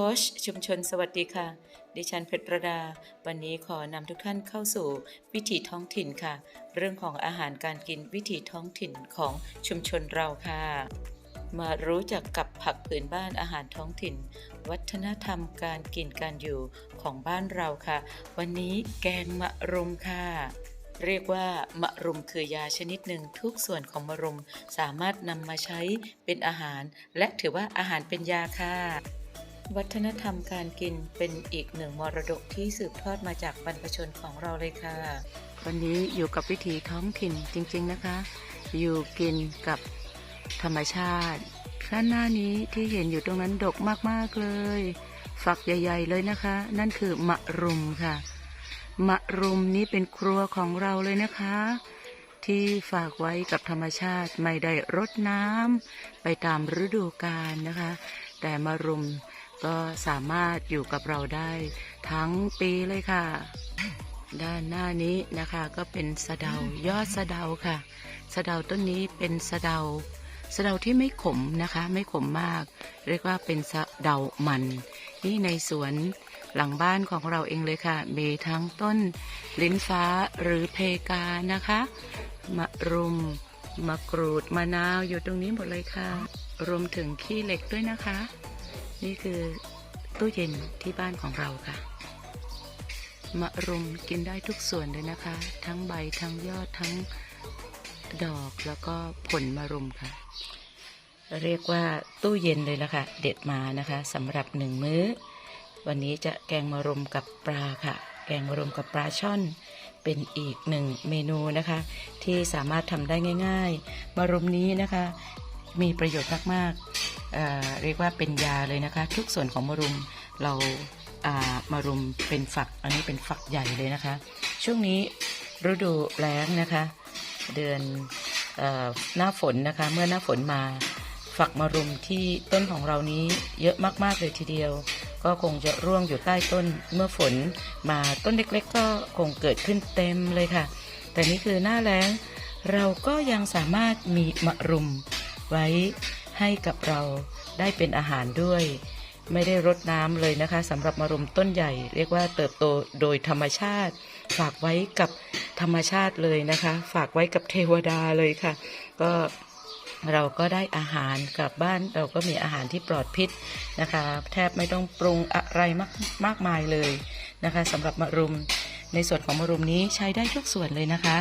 ค้ชชุมชนสวัสดีค่ะ ดิฉันเพชรประดา วันนี้ขอนำทุกท่านเข้าสู่วิถีท้องถิ่นค่ะ เรื่องของอาหารการกินวิถีท้องถิ่นของชุมชนเราค่ะ มารู้จักกับผักผืนบ้านอาหารท้องถิ่น วัฒนธรรมการกินการอยู่ของบ้านเราค่ะ วันนี้แกงมะรุมค่ะเรียกว่ามะรุมคือยาชนิดหนึ่งทุกส่วนของมะรุมสามารถนำมาใช้เป็นอาหาร และถือว่าอาหารเป็นยาค่ะ วัฒนธรรมการกินเป็นอีกหนึ่งมรดกที่สืบทอดมาจากบรรพชนของเราเลยค่ะ วันนี้อยู่กับวิถีท้องถิ่นจริงๆนะคะ อยู่กินกับธรรมชาติด้านหน้านี้ที่เห็นอยู่ตรงนั้นดกมากๆเลย ฝักใหญ่ ๆ เลยนะคะ นั่นคือมะรุมค่ะ มะรุมนี้เป็นครัวของเราเลยนะคะ ที่ฝากไว้กับธรรมชาติไม่ได้รดน้ำไปตามฤดูกาลนะคะ แต่มะรุม ก็สามารถอยู่กับเราได้ทั้งปีเลยค่ะ ด้านหน้านี้นะคะก็เป็นสะเดายอดสะเดาค่ะ สะเดาต้นนี้เป็นสะเดาสะเดาที่ไม่ขมนะคะ ไม่ขมมาก เรียกว่าเป็นสะเดามัน นี่ในสวนหลังบ้านของเราเองเลยค่ะ มีทั้งต้นลิ้นฟ้าหรือเพกานะคะมะรุมมะกรูดมะนาวอยู่ตรงนี้หมดเลยค่ะ รวมถึงขี้เหล็กด้วยนะคะ นี่คือตู้เย็นที่บ้านของเราค่ะ มะรุมกินได้ทุกส่วนเลยนะคะ ทั้งใบทั้งยอดทั้งดอกแล้วก็ผลมะรุมค่ะ เรียกว่าตู้เย็นเลยละค่ะ เด็ดมานะคะสำหรับหนึ่งมื้อ วันนี้จะแกงมะรุมกับปลาค่ะ แกงมะรุมกับปลาช่อนเป็นอีกหนึ่งเมนูนะคะ ที่สามารถทำได้ง่าย ๆ มะรุมนี้นะคะ มีประโยชน์มากๆ เเรียกว่าเป็นยาเลยนะคะ ทุกส่วนของมะรุมเราามารุมเป็นฝัก อันนี้เป็นฝักใหญ่เลยนะคะ ช่วงนี้ฤดูแล้งนะคะ เดือนอหน้าฝนนะคะ เมื่อหน้าฝนมาฝักมะรุมที่ต้นของเรานี้เยอะมากๆเลยทีเดียว ก็คงจะร่วงอยู่ใต้ต้นเมื่อฝนมาต้นเล็กๆ ก็คงเกิดขึ้นเต็มเลยค่ะ แต่นี่คือหน้าแล้ง เราก็ยังสามารถมีมะรุมไว้ ให้กับเราได้เป็นอาหารด้วย ไม่ได้รดน้ำเลยนะคะสำหรับมะรุมต้นใหญ่ เรียกว่าเติบโตโดยธรรมชาติ ฝากไว้กับธรรมชาติเลยนะคะ ฝากไว้กับเทวดาเลยค่ะ ก็เราก็ได้อาหารกลับบ้านเราก็มีอาหารที่ปลอดพิษนะคะ แทบไม่ต้องปรุงอะไรมากมากมายเลยนะคะสำหรับมะรุมในส่วนของมะรุมนี้ใช้ได้ทุกส่วนเลยนะคะ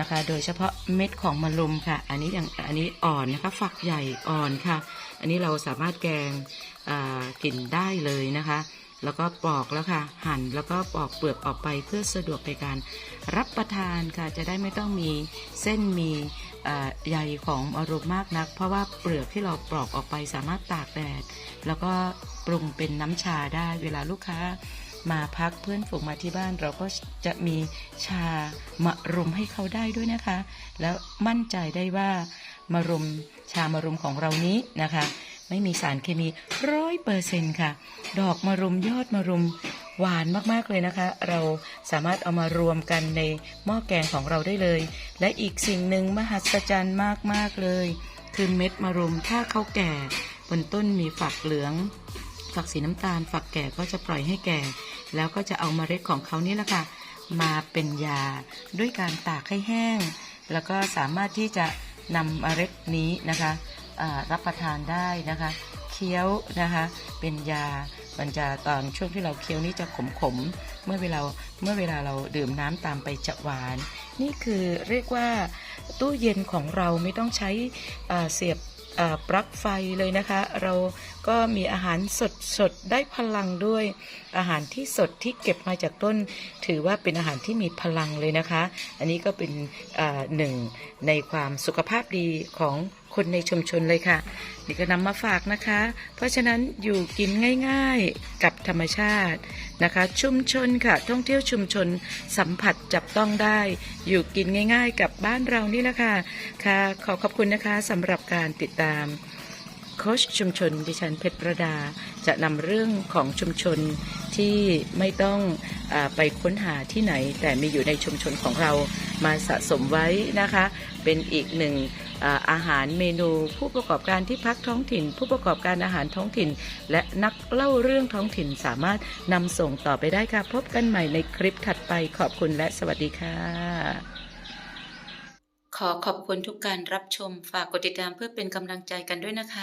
นะคะ โดยเฉพาะเม็ดของมะรุมค่ะ อันนี้อย่างอันนี้อ่อนนะคะ ฝักใหญ่อ่อนค่ะ อันนี้เราสามารถแกงอ่ากินได้เลยนะคะ แล้วก็ปอกแล้วค่ะ หั่นแล้วก็ปอกเปลือกออกไปเพื่อสะดวกในการรับประทานค่ะ จะได้ไม่ต้องมีเส้นมีใยของมะรุมมากนัก เพราะว่าเปลือกที่เราปลอกออกไปสามารถตากแดด แล้วก็ปรุงเป็นน้ำชาได้เวลาลูกค้า มาพักเพื่อนฝูงมาที่บ้านเราก็จะมีชามะรุมให้เขาได้ด้วยนะคะ แล้วมั่นใจได้ว่ามะรุมชามะรุมของเรานี้นะคะ ไม่มีสารเคมีร้อยเปอร์เซ็นค่ะ ดอกมะรุมยอดมะรุมหวานมากๆเลยนะคะ เราสามารถเอามารวมกันในหม้อแกงของเราได้เลย และอีกสิ่งหนึ่งมหัศจรรย์มากๆเลย คือเม็ดมะรุมถ้าเขาแก่บนต้นมีฝักเหลือง ฝักสีน้ำตาล ฝักแก่ก็จะปล่อยให้แก่ แล้วก็จะเอาเมล็ดของเขานี่แหละค่ะมาเป็นยาด้วยการตากให้แห้ง แล้วก็สามารถที่จะนำเมล็ดนี้นะคะรับประทานได้นะคะ เคี้ยวนะคะเป็นยามันจะตอนช่วงที่เราเคี้ยวนี่จะขมๆเมื่อเวลาเมื่อเวลาเราดื่มน้ำตามไปจะหวาน นี่คือเรียกว่าตู้เย็นของเราไม่ต้องใช้เสียบ ปลั๊กไฟเลยนะคะ เราก็มีอาหารสดสดได้พลังด้วย อาหารที่สดที่เก็บมาจากต้น ถือว่าเป็นอาหารที่มีพลังเลยนะคะ อันนี้ก็เป็นหนึ่งในความสุขภาพดีของ คนในชุมชนเลยค่ะ นี่ก็นำมาฝากนะคะ เพราะฉะนั้นอยู่กินง่ายๆกับธรรมชาตินะคะ ชุมชนค่ะ ท่องเที่ยวชุมชนสัมผัสจับต้องได้ อยู่กินง่าย ๆ กับบ้านเรานี่แหละค่ะค่ะ ขอขอบคุณนะคะสำหรับการติดตามโค้ชชุมชนดิฉันเพชรประดา จะนำเรื่องของชุมชนที่ไม่ต้องอไปค้นหาที่ไหน แต่มีอยู่ในชุมชนของเรา มาสะสมไว้นะคะ เป็นอีกหนึ่งอาอาหารเมนูผู้ประกอบการที่พักท้องถิ่น ผู้ประกอบการอาหารท้องถิ่น และนักเล่าเรื่องท้องถิ่นสามารถนำส่งต่อไปได้ค่ะ พบกันใหม่ในคลิปถัดไปขอบคุณและสวัสดีค่ะ ขอขอบคุณทุกการรับชมฝากกดติดตามเพื่อเป็นกำลังใจกันด้วยนะคะ